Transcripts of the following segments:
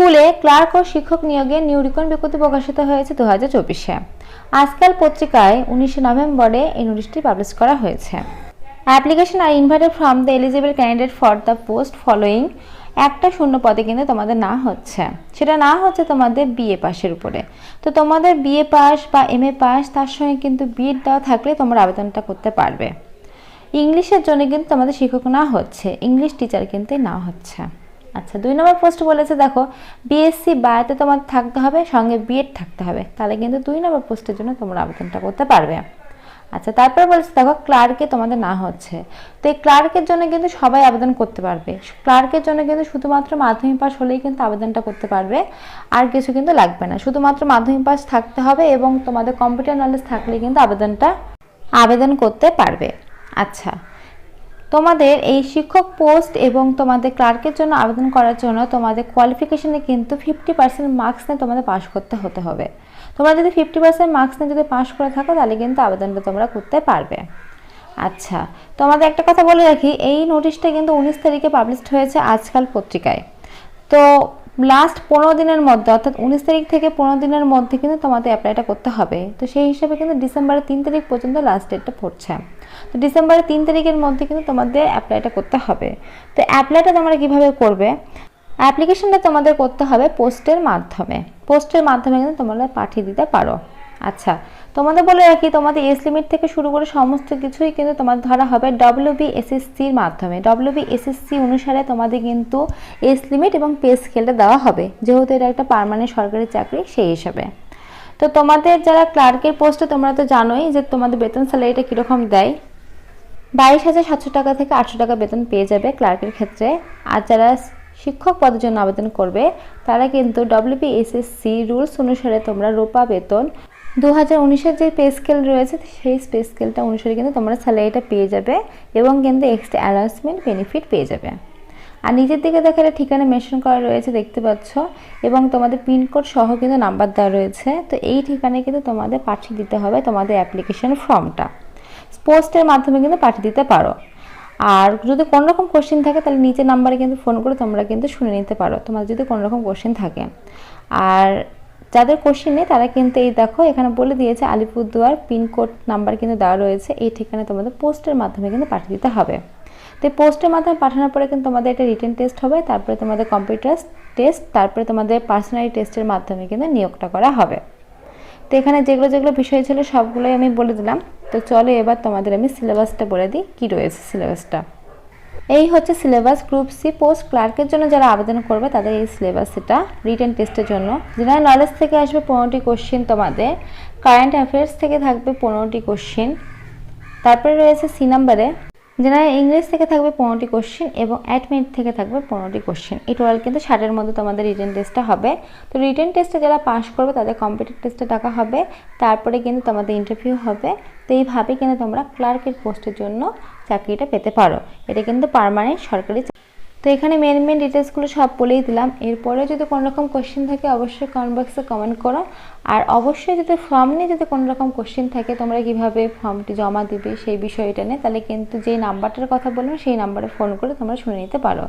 স্কুলে ক্লার্ক ও শিক্ষক নিয়োগের নিউরিকন বিজ্ঞপ্তি প্রকাশিত হয়েছে দু হাজার চব্বিশে। আজকাল পত্রিকায় উনিশে নভেম্বরে এই নোটিশটি পাবলিশ করা হয়েছে। Application are invited from the eligible candidate for the post following একটা শূন্য পদে কিন্তু তোমাদের না হচ্ছে। সেটা না হচ্ছে তোমাদের বিএ পাসের উপরে। তো তোমাদের বিএ পাস বা এম এ পাস তার সঙ্গে কিন্তু বিএড দেওয়া থাকলে তোমরা আবেদনটা করতে পারবে। ইংলিশের জন্য কিন্তু তোমাদের শিক্ষক না হচ্ছে, ইংলিশ টিচার কিন্তু না হচ্ছে। আচ্ছা দুই নম্বর পোস্ট বলেছে, দেখো বিএসসি বায়োতে তোমার থাকতে হবে, সঙ্গে বিএড থাকতে হবে। তাহলে কিন্তু দুই নম্বর পোস্টের জন্য তোমরা আবেদনটা করতে পারবে। আচ্ছা তারপর বলেছে, দেখো ক্লার্কে তোমাদের না হচ্ছে। তো এই ক্লার্কের জন্য কিন্তু সবাই আবেদন করতে পারবে। ক্লার্কের জন্য কিন্তু শুধুমাত্র মাধ্যমিক পাস হলেই কিন্তু আবেদনটা করতে পারবে, আর কিছু কিন্তু লাগবে না। শুধুমাত্র মাধ্যমিক পাস থাকতে হবে এবং তোমাদের কম্পিউটার নলেজ থাকলে কিন্তু আবেদনটা, আবেদন করতে পারবে। আচ্ছা তোমাদের এই শিক্ষক পোস্ট এবং তোমাদের ক্লার্কের জন্য আবেদন করার জন্য তোমাদের কোয়ালিফিকেশনে কিন্তু ফিফটি পার্সেন্ট মার্কস নিয়ে তোমাদের পাস করতে হতে হবে। তোমরা যদি ফিফটি পার্সেন্ট মার্কস নিয়ে যদি পাস করে থাকো, তাহলে কিন্তু আবেদনটা তোমরা করতে পারবে। আচ্ছা তোমাদের একটা কথা বলে রাখি, এই নোটিশটা কিন্তু উনিশ তারিখে পাবলিশড হয়েছে আজকাল পত্রিকায়। তো লাস্ট পনেরো দিনের মধ্যে, অর্থাৎ উনিশ তারিখ থেকে পনেরো দিনের মধ্যে কিন্তু তোমাদের অ্যাপ্লাইটা করতে হবে। তো সেই হিসাবে কিন্তু ডিসেম্বরের তিন তারিখ পর্যন্ত লাস্ট ডেটটা পড়ছে। তো ডিসেম্বরের তিন তারিখের মধ্যে কিন্তু তোমাদের অ্যাপ্লাইটা করতে হবে। তো অ্যাপ্লাইটা তোমরা কীভাবে করবে? অ্যাপ্লিকেশনটা তোমাদের করতে হবে পোস্টের মাধ্যমে। পোস্টের মাধ্যমে কিন্তু তোমরা পাঠিয়ে দিতে পারো। আচ্ছা তোমাদের বলে রাখি, তোমাদের এস লিমিট থেকে শুরু করে সমস্ত কিছুই কিন্তু তোমাদের ধরা হবে ডব্লিউ বি এসএসসির মাধ্যমে। ডব্লিউ বি এসএসসি অনুসারে তোমাদের কিন্তু এস লিমিট এবং পে স্কেলটা দেওয়া হবে। যেহেতু এটা একটা পার্মানেন্ট সরকারি চাকরি, সেই হিসাবে। তো তোমাদের যারা ক্লার্কের পোস্টে তোমরা তো জানোই যে তোমাদের বেতন স্যালারিটা কীরকম দেয়। বাইশ হাজার সাতশো টাকা থেকে আটশো টাকা বেতন পেয়ে যাবে ক্লার্কের ক্ষেত্রে। আর যারা শিক্ষক পদের জন্য আবেদন করবে, তারা কিন্তু ডব্লিউবিএসএসসি রুলস অনুসারে তোমরা রূপা বেতন দু হাজার উনিশের যে পে স্কেল রয়েছে, সেই পে স্কেলটা অনুসারে কিন্তু তোমরা স্যালারিটা পেয়ে যাবে এবং কিন্তু এক্সট্রা অ্যানাউন্সমেন্ট বেনিফিট পেয়ে যাবে। আর নিজের দিকে দেখা, এটা ঠিকানা মেনশন করা রয়েছে, দেখতে পাচ্ছ। এবং তোমাদের পিনকোড সহ কিন্তু নাম্বার দেওয়া রয়েছে। তো এই ঠিকানায় কিন্তু তোমাদের পাঠিয়ে দিতে হবে তোমাদের অ্যাপ্লিকেশন ফর্মটা পোস্টের মাধ্যমে কিন্তু পাঠিয়ে দিতে পারো। আর যদি কোনো রকম কোশ্চেন থাকে, তাহলে নিচের নাম্বারে কিন্তু ফোন করে তোমরা কিন্তু শুনে নিতে পারো। তোমাদের যদি কোনো রকম কোশ্চেন থাকে। আর যাদের কোশ্চেন নেই, তারা কিন্তু এই দেখো, এখানে বলে দিয়েছে আলিপুরদুয়ার পিনকোড নাম্বার কিন্তু দেওয়া রয়েছে। এই ঠিকানায় তোমাদের পোস্টের মাধ্যমে কিন্তু পাঠিয়ে দিতে হবে। তো পোস্টের মাধ্যমে পাঠানোর পরে কিন্তু তোমাদের একটা রিটেন টেস্ট হবে, তারপরে তোমাদের কম্পিউটার টেস্ট তারপরে তোমাদের পার্সোনালি টেস্টের মাধ্যমে কিন্তু নিয়োগটা করা হবে। তো এখানে যেগুলো যেগুলো বিষয় ছিল, সবগুলোই আমি বলে দিলাম। তো চলো এবার তোমাদের আমি সিলেবাসটা বলে দিই, কী রয়েছে সিলেবাসটা এই হচ্ছে সিলেবাস গ্রুপ সি পোস্ট ক্লার্কের জন্য যারা আবেদন করবে তাদের এই সিলেবাস এটা রিটেন টেস্টের জন্য। জেনারেল নলেজ থেকে আসবে পনেরোটি কোশ্চেন তোমাদের কারেন্ট অ্যাফেয়ার্স থেকে থাকবে পনেরোটি কোশ্চেন তারপরে রয়েছে সি নাম্বারে জেনারেল ইংলিশ থেকে থাকবে পনেরোটি কোশ্চেন এবং অ্যাডমিট থেকে থাকবে পনেরোটি কোশ্চেন এই টোটাল কিন্তু ষাটের মধ্যে তোমাদের রিটেন টেস্টটা হবে। তো রিটেন টেস্টে যারা পাস করবে তাদের কম্পিউটার টেস্টে টাকা হবে, তারপরে কিন্তু তোমাদের ইন্টারভিউ হবে। তো এইভাবে কিন্তু তোমরা ক্লার্কের পোস্টের জন্য চাকরিটা পেতে পারো। এটা কিন্তু পারমানেন্ট সরকারি। তো এখানে মেন মেন ডিটেলসগুলো সব বলেই দিলাম। এরপরে যদি কোনো রকম কোশ্চেন থাকে, অবশ্যই কমেন্ট বক্সে কমেন্ট করো। আর অবশ্যই যদি ফর্ম নিয়ে যদি কোনো রকম কোশ্চেন থাকে, তোমরা কীভাবে ফর্মটি জমা দিবে সেই বিষয়টা নিয়ে, তাহলে কিন্তু যেই নাম্বারটার কথা বললাম, সেই নাম্বারে ফোন করে তোমরা শুনে নিতে পারো।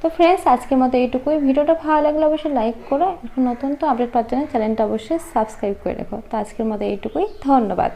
তো ফ্রেন্ডস আজকের মতো এইটুকুই। ভিডিওটা ভালো লাগলে অবশ্যই লাইক করো। এখন নতুন তো আপডেট পাওয়ার জন্য চ্যানেলটা অবশ্যই সাবস্ক্রাইব করে রেখো। তো আজকের মতো এইটুকুই। ধন্যবাদ।